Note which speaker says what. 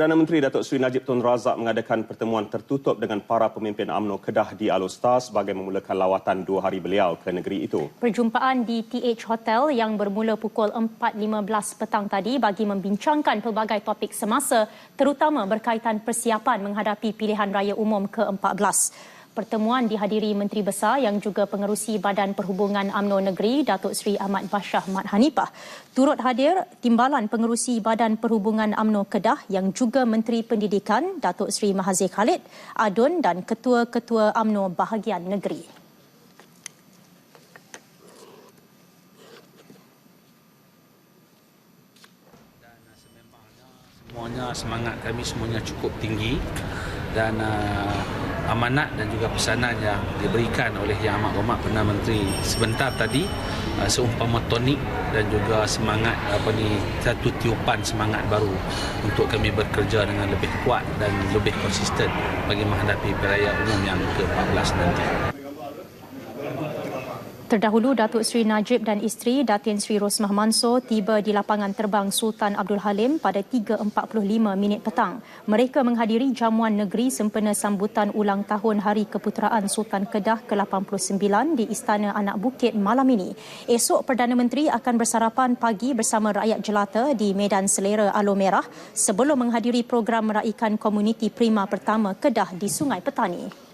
Speaker 1: Perdana Menteri Datuk Seri Najib Tun Razak mengadakan pertemuan tertutup dengan para pemimpin UMNO Kedah di Alostar sebagai memulakan lawatan dua hari beliau ke negeri itu.
Speaker 2: Perjumpaan di TH Hotel yang bermula pukul 4.15 petang tadi bagi membincangkan pelbagai topik semasa terutama berkaitan persiapan menghadapi pilihan raya umum ke-14. Pertemuan dihadiri Menteri Besar yang juga pengerusi Badan Perhubungan AMNO Negeri Datuk Seri Ahmad Bashah Mat Hanifah. Turut hadir Timbalan Pengerusi Badan Perhubungan AMNO Kedah yang juga Menteri Pendidikan Datuk Seri Mahazir Khalid, Adun dan Ketua-Ketua AMNO Bahagian Negeri.
Speaker 3: Semuanya semangat kami semuanya cukup tinggi dan uh, amanat dan juga pesanan yang diberikan oleh Yang Amat Berhormat Perdana Menteri sebentar tadi uh, seumpama tonik dan juga semangat apa ni satu tiupan semangat baru untuk kami bekerja dengan lebih kuat dan lebih konsisten bagi menghadapi perayaan umum yang ke-14 nanti.
Speaker 2: Terdahulu Datuk Seri Najib dan isteri Datin Seri Rosmah Mansor tiba di lapangan terbang Sultan Abdul Halim pada 3.45 minit petang. Mereka menghadiri jamuan negeri sempena sambutan ulang tahun Hari Keputeraan Sultan Kedah ke-89 di Istana Anak Bukit malam ini. Esok Perdana Menteri akan bersarapan pagi bersama rakyat jelata di Medan Selera Aloh Merah sebelum menghadiri program meraikan komuniti prima pertama Kedah di Sungai Petani.